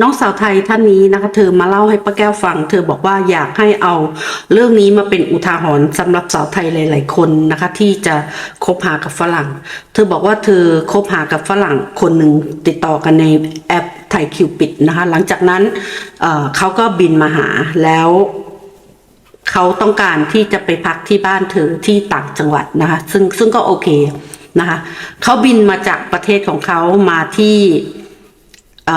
น้องสาวไทยท่านนี้นะคะเธอมาเล่าให้ป้าแก้วฟัง เธอบอกว่าอยากให้เอาเรื่องนี้มาเป็นอุทาหรณ์สำหรับสาวไทยหลาย ๆ คนนะคะที่จะคบหากับฝรั่ง เธอบอกว่าเธอคบหากับฝรั่งคนหนึ่งติดต่อกันในแอปไทยคิวปิดนะคะหลังจากนั้นเเขาก็บินมาหาแล้วเขาต้องการที่จะไปพักที่บ้านเธอที่ต่างจังหวัดนะคะซึ่งซึ่งก็โอเคนะคะเขาบินมาจากประเทศของเขามาที่เ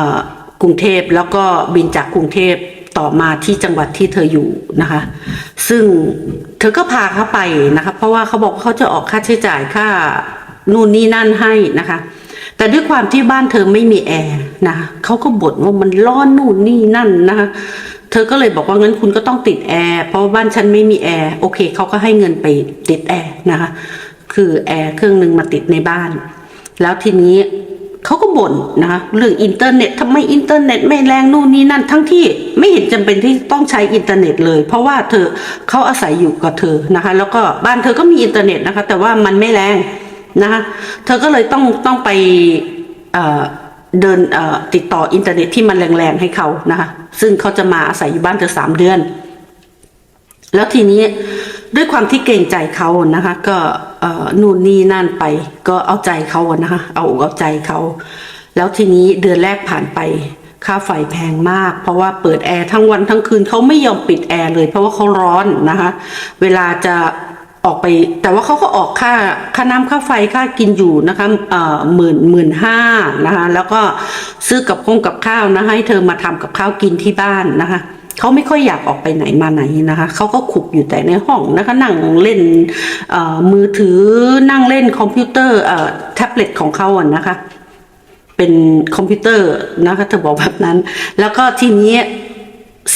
กรุงเทพแล้วก็บินจากกรุงเทพต่อมาที่จังหวัดที่เธออยู่นะคะ ซึ่งเธอก็พาเขาไปนะคะ เพราะว่าเขาบอกเขาจะออกค่าใช้จ่ายค่านู่นนี่นั่นให้นะคะ แต่ด้วยความที่บ้านเธอไม่มีแอร์นะะเขาก็บ่นว่ามันร้อนนู่นนี่นั่นนะคะเธอก็เลยบอกว่างั้นคุณก็ต้องติดแอร์เพราะว่าบ้านฉันไม่มีแอร์โอเคเขาก็ให้เงินไปติดแอร์นะคะ คือแอร์เครื่องหนึ่งมาติดในบ้าน แล้วทีนี้ เขาก็บ่นนะคะเรื่องอินเทอร์เน็ตทำไมอินเทอร์เน็ตไม่แรงนู่นนี่นั่นทั้งที่ไม่เห็นจำเป็นที่ต้องใช้อินเทอร์เน็ตเลย เพราะว่าเธอเขาอาศัยอยู่กับเธอนะคะ แล้วก็บ้านเธอก็มีอินเทอร์เน็ตนะคะ แต่ว่ามันไม่แรงนะคะเธอก็เลยต้องต้องไปเดินติดต่ออินเทอร์เน็ตที่มันแรงๆให้เขานะคะ ซึ่งเขาจะมาอาศัยอยู่บ้านเธอสามเดือน แล้วทีนี้ ด้วยความที่เกรงใจเขานะคะ ก็นู่นนี่นั่นไป ก็เอาใจเขานะคะ เอาอกเอาใจเขา แล้วทีนี้เดือนแรกผ่านไป ค่าไฟแพงมาก เพราะว่าเปิดแอร์ทั้งวันทั้งคืนเขาไม่ยอมปิดแอร์เลย เพราะว่าเขาร้อนนะคะ เวลาจะออกไป แต่ว่าเขาก็ออกค่าค่าน้ำค่าไฟค่ากินอยู่นะคะเอ่อหมื่นหมื่นห้านะคะ แล้วก็ซื้อกับคงกับข้าวนะให้เธอมาทำกับข้าวกินที่บ้านนะคะ เขาไม่ค่อยอยากออกไปไหนมาไหนนะคะเขาก็ขุกอยู่แต่ในห้องนะคะนั่งเล่นมือถือนั่งเล่นคอมพิวเตอร์แท็บเล็ตของเขาอะนะคะ เป็นคอมพิวเตอร์นะคะเธอบอกแบบนั้น แล้วก็ทีนี้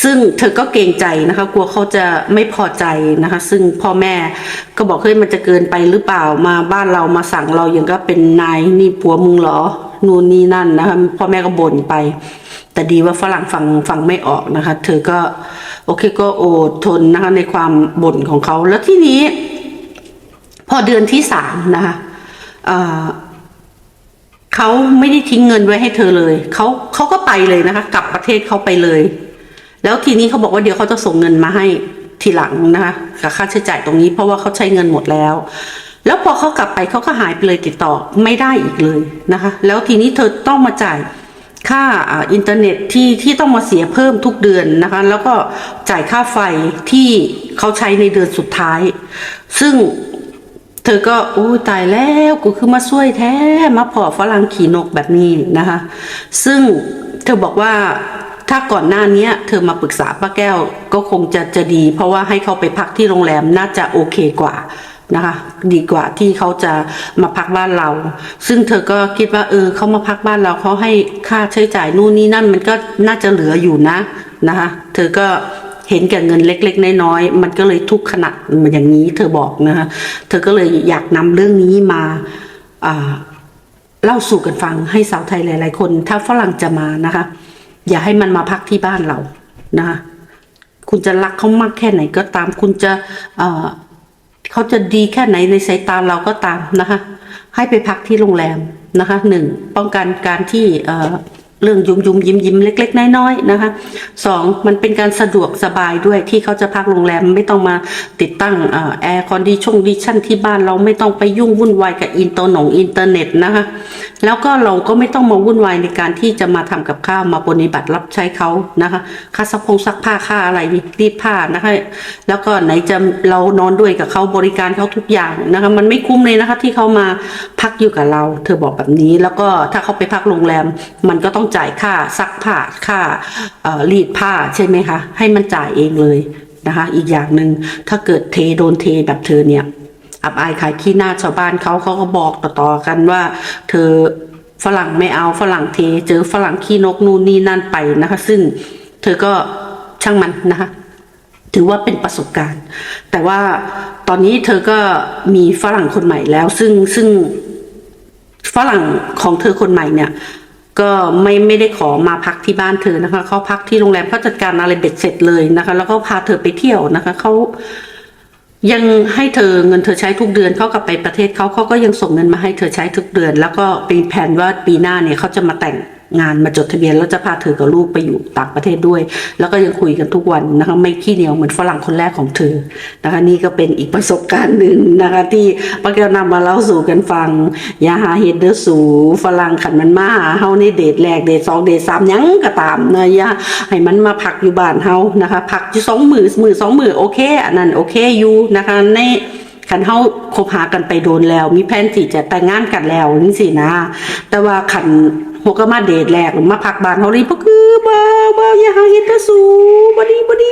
ซึ่งเธอก็เกรงใจนะคะ กลัวเขาจะไม่พอใจนะคะ ซึ่งพ่อแม่ก็บอกเฮ้ยมันจะเกินไปหรือเปล่ามาบ้านเรามาสั่งเราอย่างก็เป็นนายนี่ผัวมึงเหรอ นู่นนี่นั่นนะคะพ่อแม่ก็บ่นไป แต่ดีว่าฝรั่งฟังฟังไม่ออกนะคะ เธอก็โอเคก็อดทนนะคะในความบ่นของเขา แล้วที่นี้ พอเดือนที่สามนะคะเขาไม่ได้ทิ้งเงินไว้ให้เธอเลย เขาเขาก็ไปเลยนะคะ กลับประเทศเขาไปเลย แล้วทีนี้เขาบอกว่าเดี๋ยวเขาจะส่งเงินมาให้ทีหลังนะคะกับค่าใช้จ่ายตรงนี้ เพราะว่าเขาใช้เงินหมดแล้ว แล้วพอเขากลับไปเขาก็หายไปเลยติดต่อไม่ได้อีกเลยนะคะ แล้วทีนี้เธอต้องมาจ่าย ค่าอ่าอินเทอร์เน็ตที่ที่ต้องมาเสียเพิ่มทุกเดือนนะคะ แล้วก็จ่ายค่าไฟที่เขาใช้ในเดือนสุดท้าย ซึ่งเธอก็โอ้ตายแล้วกูคือมาช่วยแท้มาพอฝรั่งขี่นกแบบนี้นะคะ ซึ่งเธอบอกว่าถ้าก่อนหน้านี้เธอมาปรึกษาป้าแก้วก็คงจะจะดี เพราะว่าให้เขาไปพักที่โรงแรมน่าจะโอเคกว่า นะคะ ดีกว่าที่เขาจะมาพักบ้านเรา ซึ่งเธอก็คิดว่า เออเขามาพักบ้านเราเขาให้ค่าใช้จ่ายนู่นนี่นั่นมันก็น่าจะเหลืออยู่นะนะคะ เธอก็เห็นแก่เงินเล็ก ๆ น้อยๆมันก็เลยทุกข์ขนาดมันอย่างนี้ เธอบอกนะคะเธอก็เลยอยากนำเรื่องนี้มาอ่าเล่าสู่กันฟังให้สาวไทยหลาย ๆ คน ถ้าฝรั่งจะมานะคะ อย่าให้มันมาพักที่บ้านเรานะคะคุณจะรักเขามากแค่ไหนก็ตามคุณจะ เขาจะดีแค่ไหนในสายตาเราก็ตามนะคะ ให้ไปพักที่โรงแรมนะคะหนึ่งป้องกันการที่เอ่อเรื่องยุมยุมยิ้มยิ้มเล็ก ๆ น้อยๆนะคะสองมันเป็นการสะดวกสบายด้วยที่เขาจะพักโรงแรมไม่ต้องมาติดตั้งแอร์คอนดิชงดิชั่นที่บ้านเราไม่ต้องไปยุ่งวุ่นวายกับอินเตอร์หนงอินเทอร์เน็ตนะคะแล้วก็เราก็ไม่ต้องมาวุ่นวายในการที่จะมาทำกับข้าวมาปฏิบัติรับใช้เขานะคะค่าซักพงซักผ้าค่าอะไรรีดผ้านะคะ แล้วก็ไหนจะเรานอนด้วยกับเขาบริการเขาทุกอย่างนะคะมันไม่คุ้มเลยนะคะที่เขามาพักอยู่กับเรา เธอบอกแบบนี้ แล้วก็ถ้าเขาไปพักโรงแรม มันก็ต้องจ่ายค่าซักผ้าค่ารีดผ้าใช่ไหมคะให้มันจ่ายเองเลยนะคะ อีกอย่างหนึ่งถ้าเกิดเทโดนเทแบบเธอเนี่ย อับอายขายขี้หน้าชาวบ้านเขาเขาก็บอกต่อๆกันว่า เธอฝรั่งไม่เอาฝรั่งเท เจอฝรั่งขี้นกนู่นนี่นั่นไปนะคะ ซึ่งเธอก็ช่างมันนะคะถือว่าเป็นประสบการณ์ แต่ว่าตอนนี้เธอก็มีฝรั่งคนใหม่แล้ว ซึ่งซึ่งฝรั่งของเธอคนใหม่เนี่ย ก็ไม่ไม่ได้ขอมาพักที่บ้านเธอนะคะเขาพักที่โรงแรมเขาจัดการอะไรเบ็ดเสร็จเลยนะคะ แล้วก็พาเธอไปเที่ยวนะคะเขา ยังให้เธอเงินเธอใช้ทุกเดือนเขากลับไปประเทศเขาเขาก็ยังส่งเงินมาให้เธอใช้ทุกเดือน แล้วก็ปีแผนว่าปีหน้าเนี่ยเขาจะมาแต่ง งานมาจดทะเบียนแล้วจะพาเธอกับลูกไปอยู่ต่างประเทศด้วย แล้วก็ยังคุยกันทุกวันนะคะไม่ขี้เหนียวเหมือนฝรั่งคนแรกของเธอนะคะนี่ก็เป็นอีกประสบการณ์หนึ่งนะคะที่ป้าแก้วนำมาเล่าสู่กันฟังอย่าหาเห็ดเด้อสู่ฝรั่งขันมันมาหาเฮาในเดทแรกเดทสองเดทสามยังก็ตามนะอย่าให้มันมาพักอยู่บ้านเฮานะคะพักอยู่สองมือมือสองมือโอเคอันนั้นโอเคอยู่นะคะในขันเฮาคบหากันไปโดนแล้ว มีแผนที่จะแต่งงานกันแล้วนี่สินะ แต่ว่าขัน หัวก็มาเดทแรกมาพักบ้านเฮาเลยบ่คือบ่บ่อย่าหาเห็ดกระสูบ่ดีบ่ดี